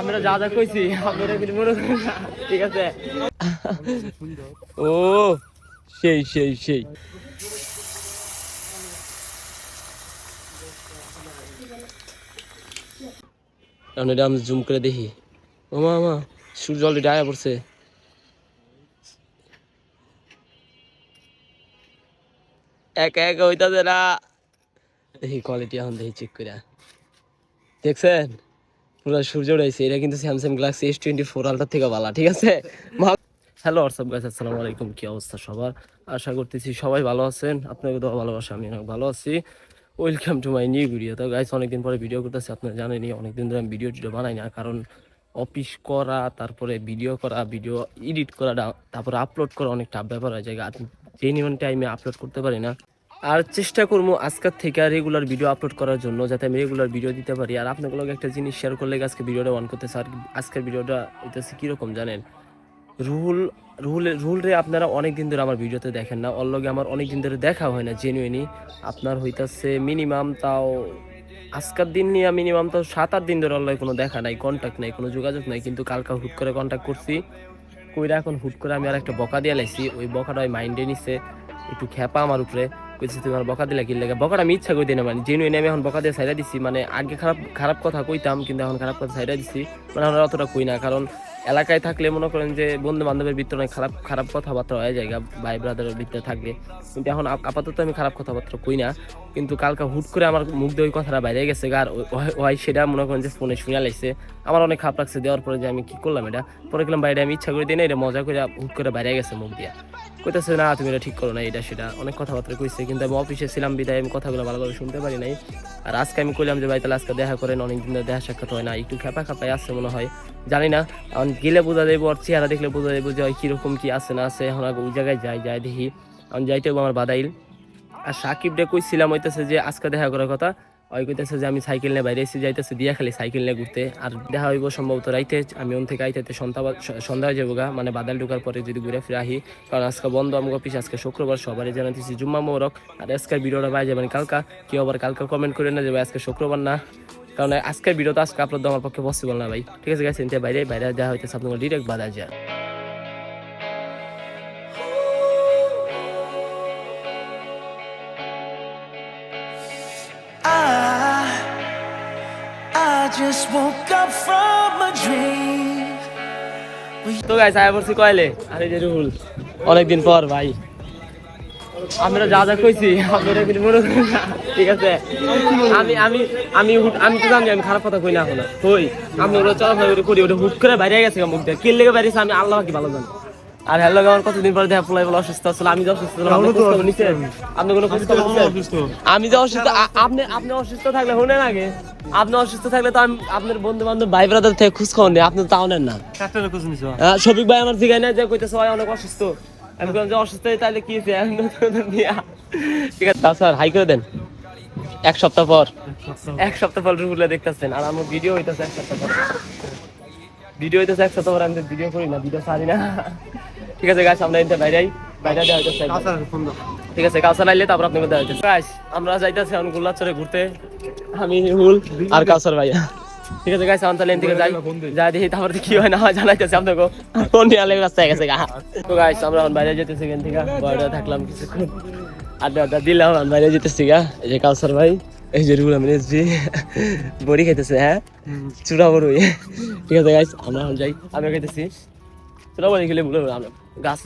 আমরা যা যা কইছি, আপনারা কিন্তু মনে করেন ঠিক আছে? ও, সেই সেই সেই। আমি জুম করে দেখি। ও মা মা, সূর্য অলরেডি আয়া পড়ছে। একা একা হইতাছে না। দেখি কোয়ালিটি এখন দেখি চেক করে দেখছেন? পুরো সূর্য উঠেছে এটা কিন্তু Samsung Galaxy S twenty four ultra থেকে ভালো ঠিক আছে? হ্যালো হোয়াটসঅ্যাপ গাছ আসসালামু আলাইকুম কি অবস্থা সবার? আশা করতেছি সবাই ভালো আছেন। আপনাকে তো ভালোবাসা, আমি অনেক ভালো আছি। Welcome to my new video তো গাইস অনেকদিন পরে ভিডিও করতেছি, আপনারা জানেনই, অনেকদিন ধরে আমি ভিডিও টিডিও বানাই না। কারণ অফিস করা, তারপরে ভিডিও করা ভিডিও এডিট করা তারপরে আপলোড করা অনেক টাফ ব্যাপার হয়ে যায়। জেনুইন টাইমে আপলোড করতে পারি না। আর চেষ্টা করব আজকের থেকে রেগুলার ভিডিও আপলোড করার জন্য, যাতে আমি রেগুলার ভিডিও দিতে পারি। আর আপনাগুলোকে একটা জিনিস শেয়ার করলে আজকে ভিডিওটা অন করতেছে আর আজকের ভিডিওটা হইতেছে কীরকম জানেন? রুল রুল রুল রে আপনারা অনেক দিন ধরে আমার ভিডিওতে দেখেন না। ওর লগে আমার অনেক দিন ধরে দেখা হয় না জেনুইনি আপনার হইতাছে মিনিমাম তাও আজকের দিন নিয়ে মিনিমাম তো সাত, আট দিন ধরে ওর কোনো দেখা নাই কন্ট্যাক্ট নাই, কোনো যোগাযোগ নাই। কিন্তু কালকা হুট করে কন্ট্যাক্ট করছি, কইরা এখন হুট করে আমি আর একটা বকা দিয়ে লাইছি। ওই বকাটা ওই মাইন্ডে নিছে, একটু খেপা আমার উপরে। কইছে তুমি আমার বকা দিলে কি লাগে? বকাটা আমি ইচ্ছা করে দিই না মানে জেনুইন আমি এখন বকা দিয়ে সাইডা দিছি মানে আগে খারাপ খারাপ কথা কইতাম, কিন্তু এখন খারাপ কথা সাইডা দিছি মানে আর অতটা কই না, কারণ এলাকায় থাকলে মনে করেন যে বন্ধু বান্ধবের ভিতরে অনেক খারাপ খারাপ কথাবার্তা হয়ে যায় ভাই ব্রাদারের ভিতরে থাকলে। কিন্তু এখন আপ- আপাতত আমি খারাপ কথাবার্তা কই না, কিন্তু কালকা হুট করে আমার মুখ দিয়ে ওই কথাটা বাইরে গেছে আর ওই সেটা মনে করেন যে ফোনে শুনে লাগছে আমার অনেক খারাপ লাগছে, দেওয়ার পরে যে আমি কি করলাম এটা? পরে গেলাম বাইরে, আমি ইচ্ছা করে দিই না এটা মজা করে হুট করে বাইরে গেছে মুখ দিয়া। কইতেছে, না, তুমি এটা ঠিক করো না এটা সেটা। অনেক কথাবার্তা কইছে, কিন্তু আমি অফিসে ছিলাম বিদায়, আমি কথাগুলো ভালোভাবে শুনতে পারি নাই। আর আজকে আমি কইলাম যে, ভাই, তাহলে আজকে দেখা করেন, অনেকদিন ধরে দেখা সাক্ষাৎ হয় না। একটু খেপা খাপাই আসছে মনে হয়, জানি না। এখন গেলে বোঝা যাব আর চেহারা দেখলে বোঝা যাব যে কীরকম কি আছে, না আছে? এখন ওই জায়গায় যাই যাই দেখি। এখন যাইতে আমার বাদাইল। আর সাকিব ডে কইছিলাম হইতেছে যে, আজকে দেখা করার কথা। ওই কইতেছে যে আমি সাইকেল নিয়ে বাইরে এসে যাইতেছে, দিয়া খালি সাইকেল নিয়ে ঘুরতে। আর দেখা হইব সম্ভবত রাইতে, আমি ওন থেকে আইতে সন্ধ্যা সন্ধ্যা হয়ে যাব গা মানে বাদাল ঢোকার পরে যদি ঘুরে ফিরে আহি, কারণ আজকে বন্ধ আমাকে অফিস আজকে শুক্রবার, সবারই জানাতেছি জুম্মা মোরক আর আজকের ভিডিওটা বাই যাবেন কালকা, কেউ আবার কালকা কমেন্ট করে না যে ভাই আজকে শুক্রবার না। কারণ আজকের তো আজকে আপলোড আমার পক্ষে পসিবল না ভাই। ঠিক আছে গাইছে এনতে বাইরে বাইরে দেওয়া হইতেছে আপনার ডিরেক্ট বাজার যা তো গাইস আয়া পড়ছি কয়লে। আরে যে রুহুল অনেকদিন পর ভাই। আমরা যা যা কইছি আপনারা কিন্তু মনে করেন না। ঠিক আছে? আমি আমি আমি হুট- আমি তো জানি আমি খারাপ কথা কই না এখন। কই? আমি ওরা চলাফেরা করে ওটা হুট করে বাইরে গেছে মুখ দিয়ে। কি লেগে বাইরেছে আমি আল্লাহ কি ভালো জানি। আর হ্যালো আমার কতদিন পরে দেখা পোলাই বলে অসুস্থ আসলে আমি যে অসুস্থ ছিলাম আপনি কোনো আমি যে অসুস্থ আপনি আপনি অসুস্থ থাকলে শুনেন আগে। আপনি অসুস্থ থাকলে তো আমি আপনার বন্ধু বান্ধব ভাই ব্রাদার থেকে খোঁজ খবর নেই আপনি তো তাও নেন না। হ্যাঁ, শফিক ভাই আমার জিগাই না যে কইতেছে ভাই অনেক অসুস্থ। আমি বললাম যে অসুস্থ তাহলে কি হয়েছে। ঠিক আছে তা স্যার হাই করে দেন। এক সপ্তাহ পর। এক সপ্তাহ পর রুগুলা দেখতেছেন আর আমার ভিডিও হইতেছে এক সপ্তাহ পর। ভিডিও হইতেছে এক সপ্তাহ আমি ভিডিও করি না ভিডিও সারি না। ঠিক আছে গাছ আমরা এনতে বাইরে বাইরে দেওয়া হইতেছে ঠিক আছে কাউসার আইলে তারপর আপনাকে দেওয়া হইতেছে। গাছ আমরা যাইতেছি এখন গুল্লাচরে ঘুরতে। আমি হুল আর কাউসার ভাই। ঠিক আছে গাইস আমার তাহলে থেকে যাই। যাই দেখি তারপর কি হয় না হয় জানাইতেছি আপনাকে ফোন নিয়ে আলে রাস্তায় গেছে গা। তো গাইস আমরা এখন বাইরে যেতেছি এখান থেকে। বাইরে থাকলাম কিছুক্ষণ। আড্ডা আড্ডা দিলাম বাইরে যেতেছি গা। এই যে কাউসার ভাই। এই যে রুল আমি এসছি বড়ি খাইতেছে হ্যাঁ? চূড়া বড়ই ঠিক আছে গাইস আমরা এখন যাই। আমি খাইতেছি। চূড়া বড়ি খেলে ভুলে আমরা গাছ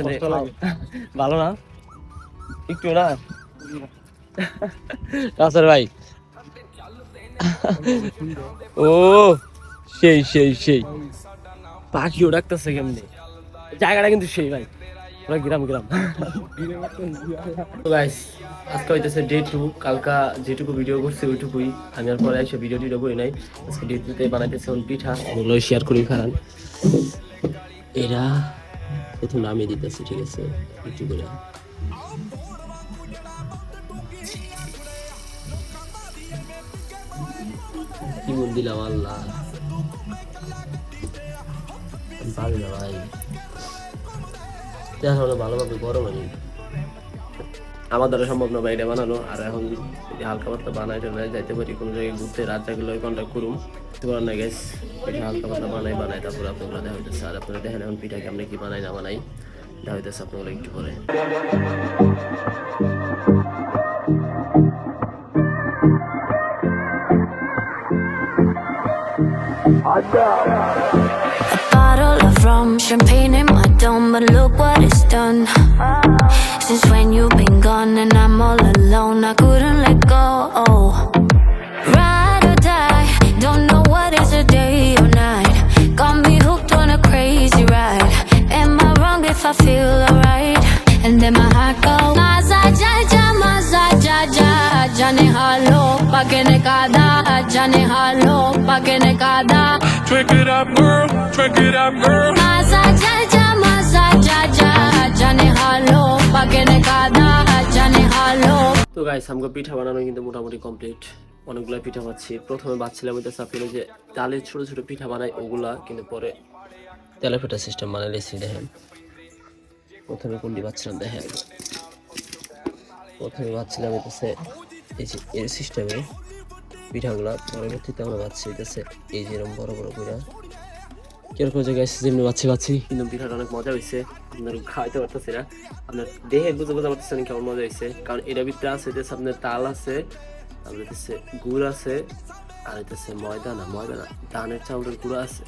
ভালো। না? একটু না? কাউসার ভাই। ও সেই সেই সেই। পাখিও ডাকতেছে কেমনি? জায়গাটা কিন্তু সেই ভাই। পুরো গ্রাম গ্রাম আজকে হইতেছে ডে টু কালকা যেটুকু ভিডিও করছি ওইটুকুই। আমি আর পরে এসে ভিডিও টিডিও করি নাই। আজকে ডে টুতে বানাইতেছে ওন পিঠা। ওগুলো শেয়ার করি খান। এরা প্রথম নামিয়ে দিতেছে ঠিক আছে? একটু করে। কি বল দিলাম আল্লাহ। পারি না ভাই। দেখা হলো ভালোভাবে গরম আমি আমার দ্বারা সম্ভব না এটা বানানো আর এখন যদি হালকা পাতলা বানাই টানাই যাইতে পারি কোনো জায়গায় ঘুরতে রাত জাগলে কন্ট্যাক্ট করুম। তোমার না গেছ পিঠা হালকা পাতলা বানাই বানাই তারপর আপনারা দেখা হইতেছে। আর আপনারা দেখেন এখন পিঠা কেমন কি বানাই না বানাই দেখা হইতেছে আপনারা একটু পরে। Bottle of rum, champagne in my dome, but look what it's done. Since when you've been gone and I'm all alone, I couldn't let go. Ride or die, don't know what is a day or night. Got me hooked on a crazy ride. Am I wrong if I feel alright? And then my heart goes, Maza ja ja, maza ja ja, jane halo, pagene kada, jane halo, pagene kada. Drink it up, girl. Drink it up, girl. Maza ja ja, maza ja ja, তো guys পিঠা বানানো কিন্তু মোটামুটি complete অনেকগুলো পিঠা প্রথমে যে ছোট ছোট পিঠা বানাই ওগুলা, কিন্তু পরে তেলে সিস্টেম বানাই লেছি দেখেন। প্রথমে কোনটি বাচ্ছিলাম দেখেন। প্রথমে বাচ্ছিলাম হইতেছে এই যে সিস্টেমে পিঠাগুলা পরবর্তীতে আমরা হইতেছে এই যে এরকম বড় বড় পিঠা কীরকম জায়গায় যেমনি বাচ্চি কিন্তু পিঠাটা অনেক মজা হয়েছে। আপনার পারতেছি না। আপনার দেহে পারতেছেন কেমন মজা হয়েছে। কারণ এটার ভিতরে আছে আপনার তাল আছে হইতেছে গুড় আছে, আর ময়দা না ময়দা না ধানের চাউলের গুঁড়া আছে।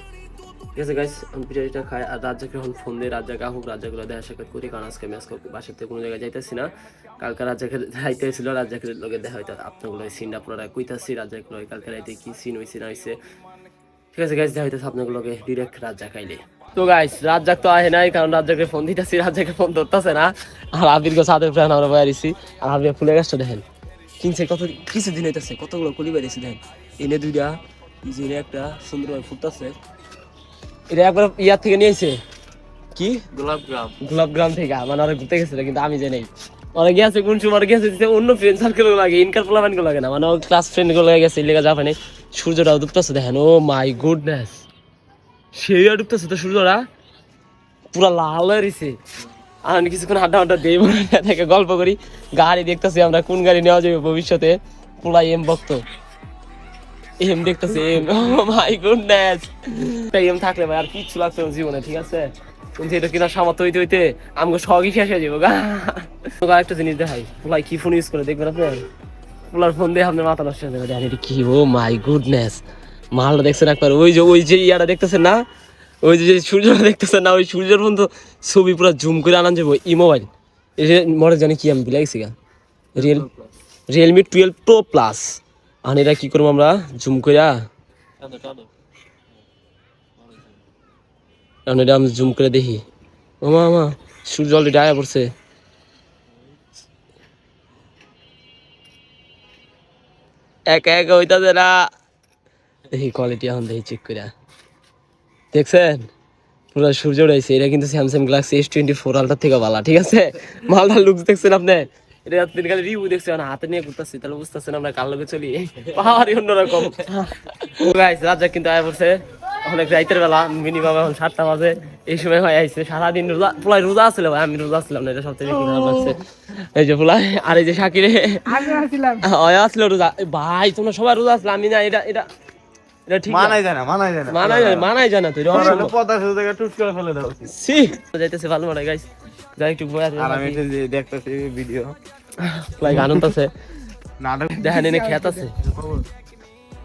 ঠিক আছে গাইস আমি পিঠা পিঠা খাই। আর এখন ফোন দিয়ে রাজ্জাকে আহুক রাজ্জাগুলো দেখা সাক্ষাৎ করি। কারণ আজকে আমি আজকে কোনো জায়গায় যাইতেছি না। কালকে রাজ্জাকে যাইতে ছিল রাজ্জাকে লোকে দেখা হইতো। আপনাগুলো সিনটা আপনারা কইতাছি। কালকে রাইতে কি সিন হইছে, না হইছে। ঠিক আছে দেখা আপনাগুলোকে ডিরেক্ট তো গাইস রাজ্জাক তো আহে নাই কারণ রাজ্জাকে ফোন দিতেছি রাজ্জাকে ফোন ধরতেছে না। আর আবির গো সাথে প্রাণ আমরা বাইরেছি আর আবির ফুলের গাছটা দেখেন। কিনছে কত কিছু দিন হইতেছে কতগুলো কলি বাইরেছি দেখেন। এনে দুইটা এনে একটা সুন্দরভাবে ফুটতেছে। এটা একবার ইয়ার থেকে নিয়েছে কি? গোলাপ গ্রাম গোলাপ গ্রাম থেকে মানে ওরা ঘুরতে গেছিল কিন্তু আমি জানি ওরা গিয়েছে কোন সময় দিতে অন্য ফ্রেন্ড সার্কেল লাগে, ইনকার পোলাপানগুলো লাগে না। মানে ক্লাস ফ্রেন্ডগুলো গেছে লেগে জাপানে সূর্যটা ডুবতেছে দেখেন, ও মাই গুডনেস সেই ডুবতেছে তো সূর্যটা লাল হয়ে রয়েছে আর কিছুক্ষণ আড্ডা আড্ডা দেই থেকে গল্প করি। গাড়ি দেখতেছি আমরা, কোন গাড়ি নেওয়া যাবে ভবিষ্যতে? পুরা এম ভক্ত। এম দেখতেছি, এম মাই গুডনেস এম থাকলে ভাই আর কিচ্ছু লাগছে জীবনে, ঠিক আছে? কিন্তু এটা কিনা সামর্থ্য হইতে হইতে আমাকে সবই শেষ হয়ে যাব গা। একটা জিনিস দেখাই। পোলাই কি ফোন ইউজ করে দেখবেন আপনি? পোলার ফোন দিয়ে আপনার মাথা নষ্ট হয়ে যাবে। এটা কি? ও মাই গুডনেস মালটা দেখছেন একবার? ওই যে ওই যে ইয়াটা দেখতেছেন না? ওই যে সূর্যটা দেখতেছেন না? ওই সূর্যের বন্ধু ছবি পুরো জুম করে আনান যাব ই মোবাইল মনে জানি কি আমি বিলাইছি গা। Real Realme twelve pro plus আর এটা কি করব আমরা? জুম টানো। এখন এটা আমি জুম করে দেখি। মামা মামা সূর্য অলরেডি আয়া পড়ছে। একা একা হইতাছে না। দেখি কোয়ালিটি এখন দেখি চেক করে দেখছেন? পুরো সূর্য উঠাইছে এটা কিন্তু Samsung Galaxy S twenty four ultra থেকে ভালো ঠিক আছে? মালটার লুক দেখছেন আপনি? এটা খালি রিভিউ দেখছেন হাতে নিয়ে ঘুরতেছি তাহলে বুঝতেছেন আমরা কার লোকে চলি? পাহাড়ি অন্যরকম। রাজা কিন্তু আয়া পড়ছে। অনেক রাইতের বেলা মিনিমাম এখন সাতটা বাজে। এই সময় হয় আইছে। সারাদিন রোজা পোলাই রোজা আসছিল ভাই? আমি রোজা আসছিলাম না এটা সবথেকে বেশি খারাপ লাগছে। এই যে পোলাই আর এই যে সাকিরে হয় আসছিল রোজা। ভাই তোমরা সবাই রোজা আসলে আমি না এটা এটা যাইতেছে ভালো মনে গাইস যাই একটু দেখতেছি ভিডিও আনন্দ আছে। দেখেন এনে খেত আছে।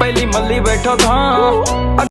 पहली मल्ली बैठा था।